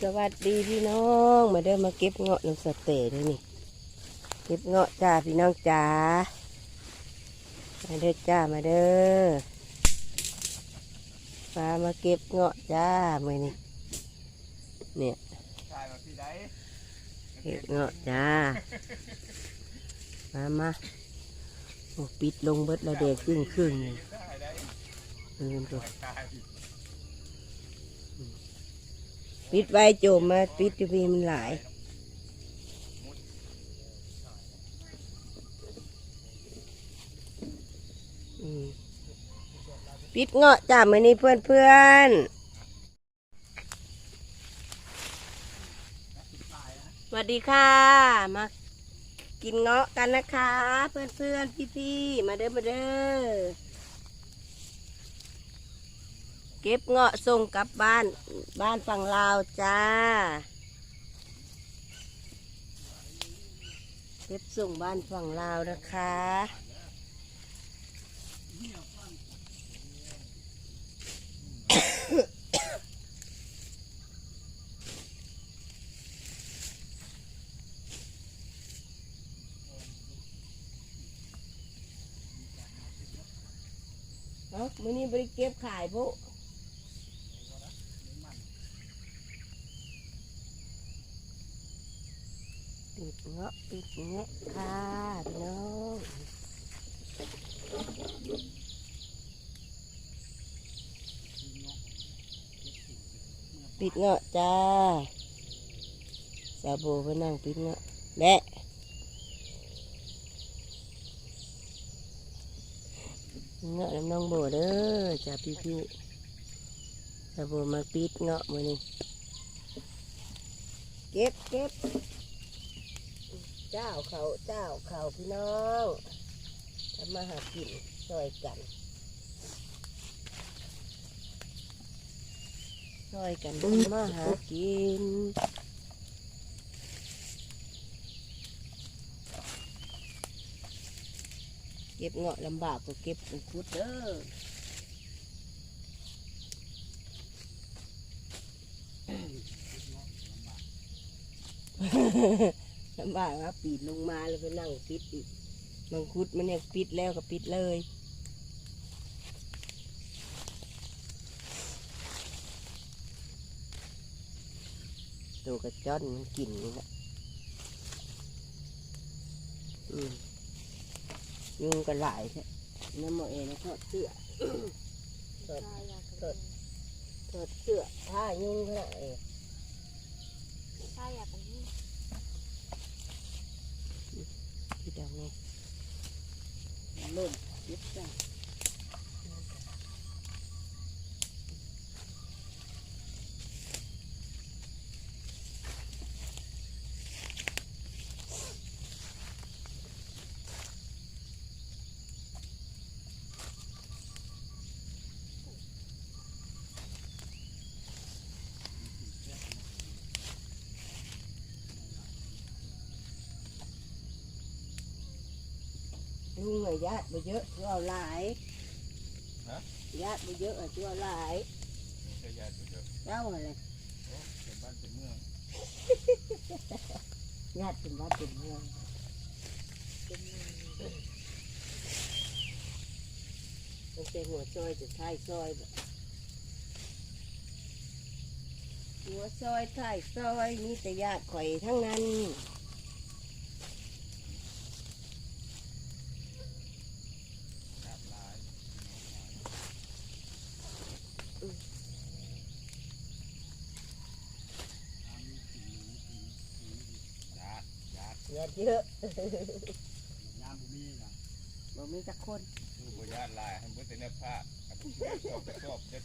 สวัสดีพี่น้องมาเด้อมาเก็บเงาะน้ำสเตย์ด้วยนี่เก็บเงาะจ้าพี่น้องจ้ามาเด้อจ้ามาเด้อปลามาเก็บเงาะจ้ามือนี้เนี่ยเก็บเงาะจ้ามามาปิดลงเบิดแล้วเด็กครึ่งครึ่งนี่ถ่ายลืมตัวถ่าย ปิดไว้โจมมาปิดอยู่พี่มันหลายปิดเงาะจ้ามือนี้เพื่อนเพื่อนสวัสดีค่ะ มากินเงาะกันนะคะ เพื่อนเพื่อนพี่พี่ๆมาเด้อมาเด้อ เก็บเงาะส่งกลับบ้านบ้านฝั่งลาวจ้า เก็บส่งบ้านฝั่งลาวนะคะเอ้ามื้อนี้บริเก็บขายพุ ปิดเงาะปิดเงะค่ะพี่น้องปิดเงาะจ้าสาโบไปนั่งปิดเงาะแม่เงาะน้องโบเด้อจ้าพี่พี่ๆสาโบมาปิดเงาะมือนี้เก็บเก็บ เจ้าเขาเจ้าเขาพี่น้องทำมาหากินช่วยกันช่วยกันทำมาหากินเก็บเงาะลำบากก็เก็บมังคุดเด้อ ลำบากครับปีนลงมาแล้วไปนั่งปิดอีกมังคุดมันยังปิดแล้วก็ปิดเลยตัวกระจ้อนมันกินนี่แหละยุงกันหลายแท้น้ำหมอเองนะทอดเสื้อทอดทอดทอดเสื้อผ้ายุงขนาดเองใช่อยากเป็น พี่ดอกนี่ล่นเย็บจ้า ลุงอะญาติบ่เยอะชั่วเอาหลายญาติบ่เยอะอะชั่วเอาหลายเจอยาจุดเดียวเจ้าอะไรโอ้เป็นบ้านเป็นเมืองญาติเป็นวัดเป็นเมืองตั้งแต่หัวซอยจะท้ายซอยแบบหัวซอยท้ายซอยมีแต่ญาติข่อยทั้งนั้น หลากหลายญาติ ญาติญาติเยอะน้ำบุมีนะบ่มีจักคนคือบุญาติลายให้เพื่อนเนื้อผ้าอันนี้ชอบชอบเด็ด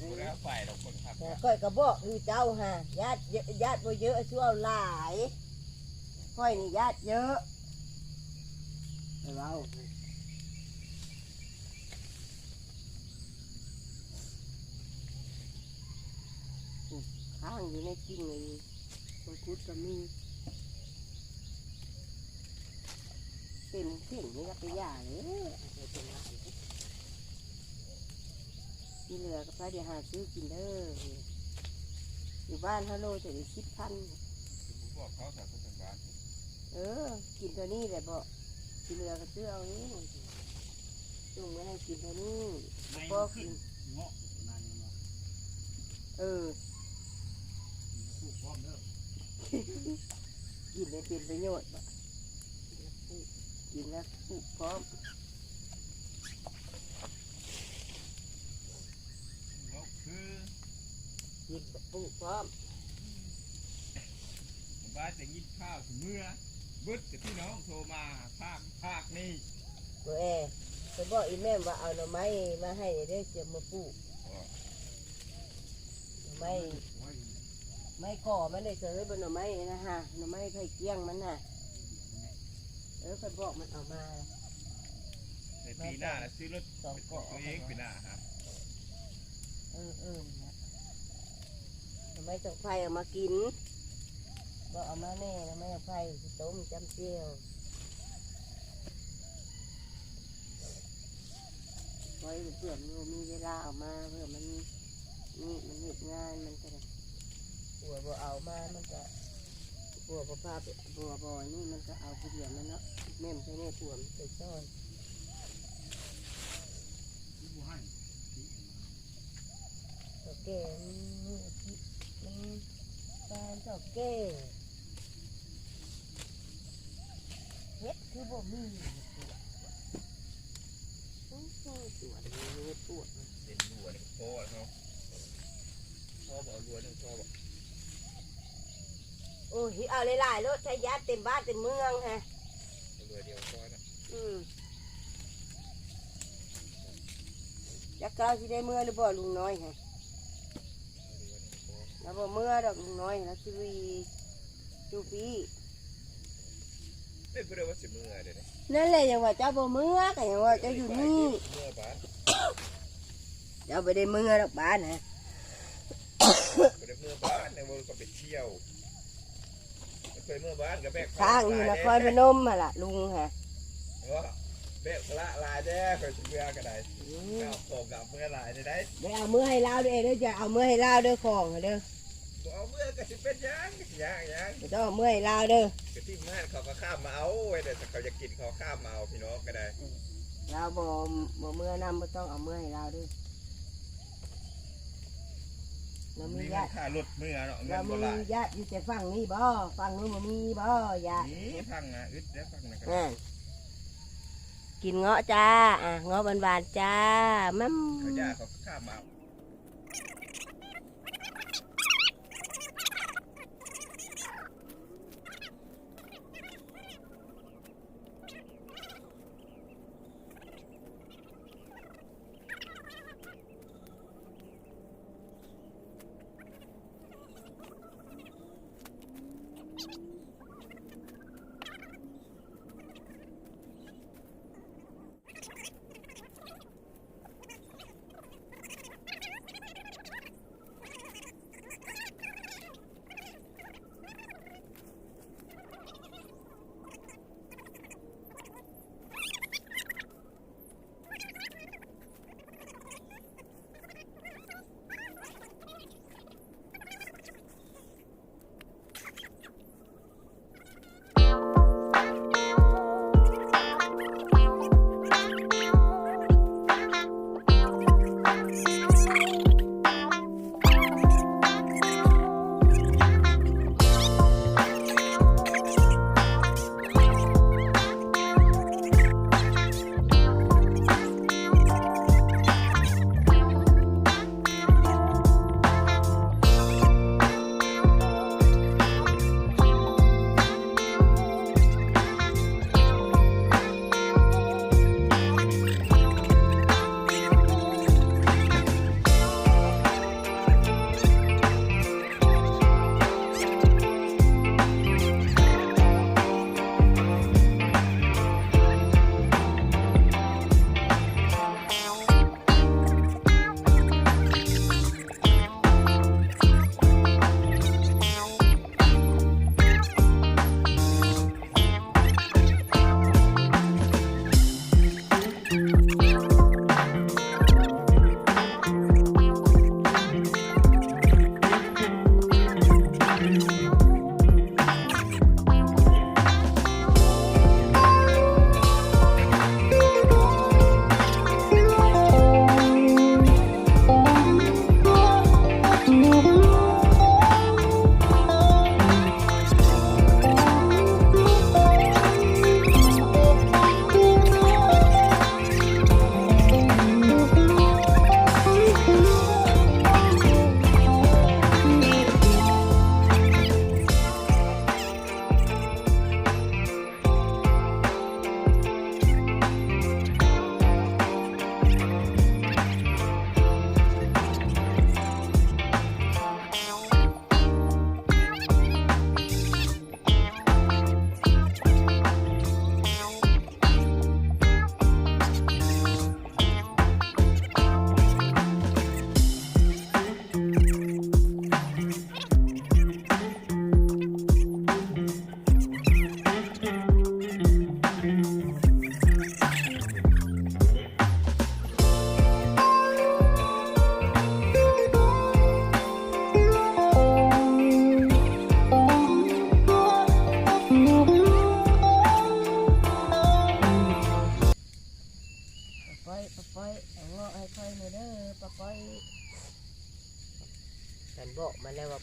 บุญาฝ่ายเราคนขับแต่ก้อยก็บอกคือเจ้าฮะญาติเยอะญาติบ่เยอะชั่วเอาหลายก้อยนี่ญาติเยอะไปเว้าอืมข้างอยู่ในกิ่งเลยมังคุดก็มี เป็นเพ่งนี่ก็ไปย่าเลยที่เหลือก็พาเดี๋ยวหาซื้อกินเด้ออยู่บ้านฮัลโหลจะได้สิบพันบอกเขาสาวคนบ้านเออ กินตัวนี้แหละบอกที่เหลือก็ซื้อเอานี้จุงไม่ให้กินตัวนี้พอกกินเงาะนานเงาเออปลูกพร้อมเด้อกินได้เป็นประโยชน์บ่ กินแล้วปลูกพร้อมเขาคือกินปลูกพร้อมบ้านจะยินข้าวถึงเมื่อบึดกับพี่น้องโทรมาภาคภาคนี้ตัวแอไปบอกอีแม่ว่าเอาหน่อไม้มาให้ได้เสียมาปลูกหน่อไม้โอ้ยไม้ก่อมันได้เจอบนหน่อไม้นะฮะหน่อไม้ไผ่เกี้ยงมันน่ะเออไปบอกมันเอามาในปีหน้าน่ะซื้อรถสองเป็นขอเกาะงตัวเองปีหน้าครับเออเออนะหน่อไม้จากไผ่เอามากินบอกเอามาแน่หน่อไม้จากไผ่สิต้มจำเจียวไว้เพื่อมันมีเวลาเอามาเพื่อมันนี่มันเหตุงานมันก็ได้หัวบ่เอามามันก็ หัวบ่าไปบัวบ่อนี่มันก็เอาผู้เดียวมันเนาะแม่มไปแน่ตัวมันไปซ่อนตัวแก่มันมันตาตัวแก่เฮ็ดคือบ่มีปวดปวดปวดเฮ็ดปวดเป็นรัวเนี่ยพ่อเขาพ่อบอกรัวเนี่ยพ่อบอก โอ้ยเอาหลายๆรถใช้ยาเต็มบ้านเต็มเมืองฮะรัวเดียวพ่อนะอืมจักเก้าสิได้เมื่อหรือบ่ลุงน้อยฮะรัวเนี่ยพ่อแล้วบ่เมื่อดอกลุงน้อยแล้วสิวีจูปีเอ้ยพูดได้ว่าสิมือเดี๋ยวนี้นั่นแหละยังว่าเจ้าบ่เมื่อก็ยังว่าเจ้าอยู่นี่เมื่อบ้านเจ้าบ่ได้เมื่อดอกบ้านฮะไม่ได้เมื่อบ้านในวันก็ไปเที่ยว ไม่เคยเมื่อบ้านกับแบกทางอยู่นครพนมมาล่ะลุงฮะว่าแบกละลายแด้เคยเมื่อก็ได้อืมเอาของกับเมื่อลายได้ได้ได้เอามือให้ลาวเด้อเด้อจะเอามือให้ลาวเด้อของเด้อบ่เอาเมื่อก็สิเป็นหยังหยังหยังบ่ต้องเอามือให้ลาวเด้อก็ที่ม่านเขาก็ข้ามมาเอาไว้แต่เขาจะกินเขาข้ามมาเอาพี่น้องก็ได้ลาวบ่บ่มือนำบ่ต้องเอามือให้ลาวเด้อ เรามีนี่ญาเงินติค่ารถเมื่อเนาะเงิเรานบ่มีหลายญาติอยู่แต่ฝั่งนี้บ่ฝั่งนู้นบ่มีบ่ญาตินี่พังนะอึดแล้วพังนะกันอ่ากินเงาะจ้าอะเงาะบานๆจ้ามัม เขาย่าเขาข้ามมาเอา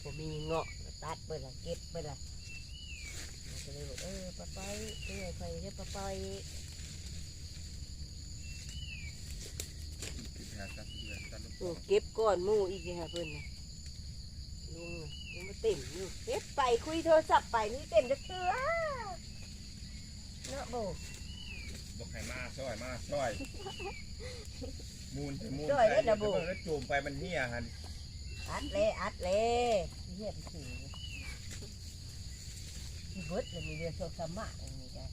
ผมมีเงาะก็ตัดไปละเก็บไปละมันก็เลยบอกเออปะไปเรื่อยไปเรื่อยปะไปหาตัดเดือนตัดลูกโอ้เก็บก้อนหมู่อีกเลยค่ะเพื่อนนะลุงน่ะยังมาเต็มอยู่เก็บไปคุยโทรศัพท์ไปนี่เต็มจะเตือเนาะโบ บอกให้มาซอยมาซอยมูนจะมูนซอยได้นะโบแล้วจูมไปมันเหี้ยหัน อัดเลยอัดเลยเฮียนถือที่เบิดเลยมีเรือโซกสามารถอันนี้จ้ะ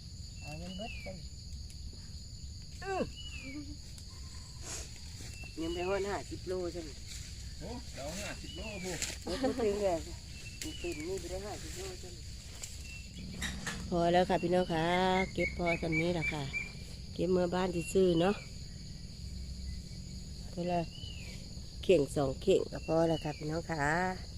เอาเงินเบิดไปยังไปห้อนห้าสิบโลใช่ไหมโอ้เราห้าสิบโลบุไม่ต้องซื้อเลยมันเป็นนี่ไปได้ห้าสิบโลใช่ไหมพอแล้วค่ะพี่น้องค่ะ เก็บพอตอนนี้แหละค่ะ เก็บเมื่อบ้านที่ซื้อเนาะก็เลย เข่งสองเข่งก็พอแล้วค่ะพี่น้องค่ะ